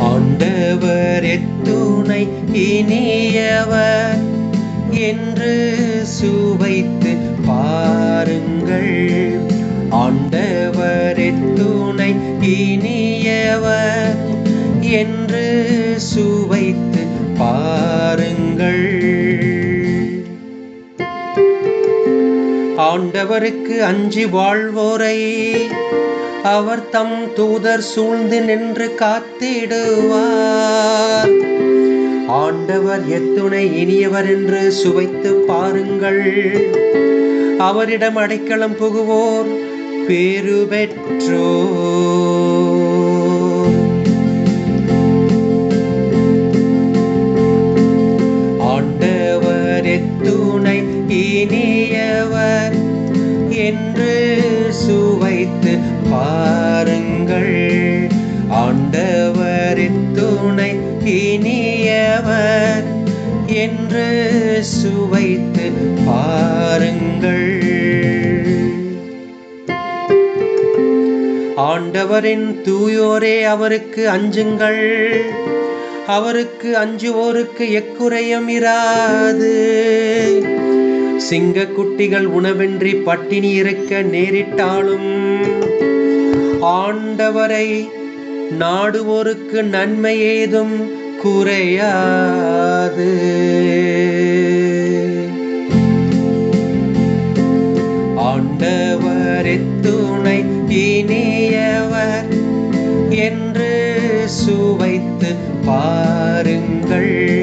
ஆண்டவர் இனியவர் என்று சுவைத்து பாருங்கள். ஆண்டவரே துணை இனியவர் என்று சுவைத்து பாருங்கள். ஆண்டவருக்கு அஞ்சி வாழ்வோரை அவர் தம் தூதர் சூழ்ந்து நின்று காத்திடுவார். ஆண்டவர் எத்துணை இனியவர் என்று சுவைத்து பாருங்கள். அவரிடம் அடைக்கலம் புகுவோர் பேரு பெற்றோர். துணை இனியவர் என்று சுவைத்து பாருங்கள். ஆண்டவரின் துணை இனியவர் என்று சுவைத்து பாருங்கள். ஆண்டவரின் தூயோரே அவருக்கு அஞ்சுங்கள். அவருக்கு அஞ்சுவோருக்கு எக்குறையும் இராது சிங்க குட்டிகள் உணவின்றி பட்டினி இருக்க நேரிட்டாலும் ஆண்டவரை நாடுவோருக்கு நன்மை ஏதும் குறையாது. ஆண்டவர் துணை இனியவர் என் சுவைத்து பாருங்கள்.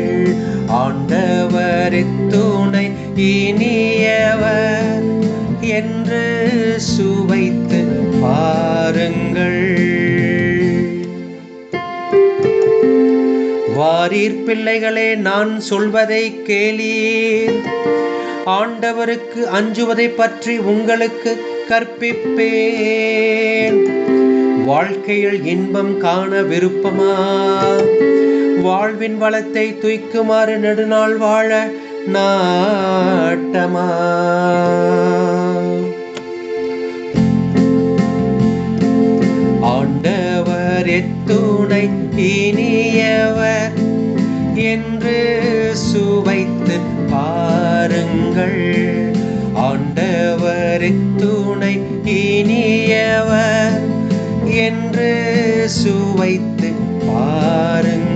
ஆண்டவர் துணை இனியவர் என்று சுவைத்து பாருங்கள். வாரீர் பிள்ளைகளே நான் சொல்வதை கேளீர். ஆண்டவருக்கு அஞ்சுவதை பற்றி உங்களுக்கு கற்பிப்பேன். வாழ்க்கையில் இன்பம் காண விருப்பமா? வாழ்வின் வளத்தை துய்க்குமாறு நெடுநாள் வாழ நாட்டமா? ஆண்டவர் எத்துணை இனியவர் என்று சுவைத்து பாருங்கள். இயேசுவைத்து பாருங்கள்.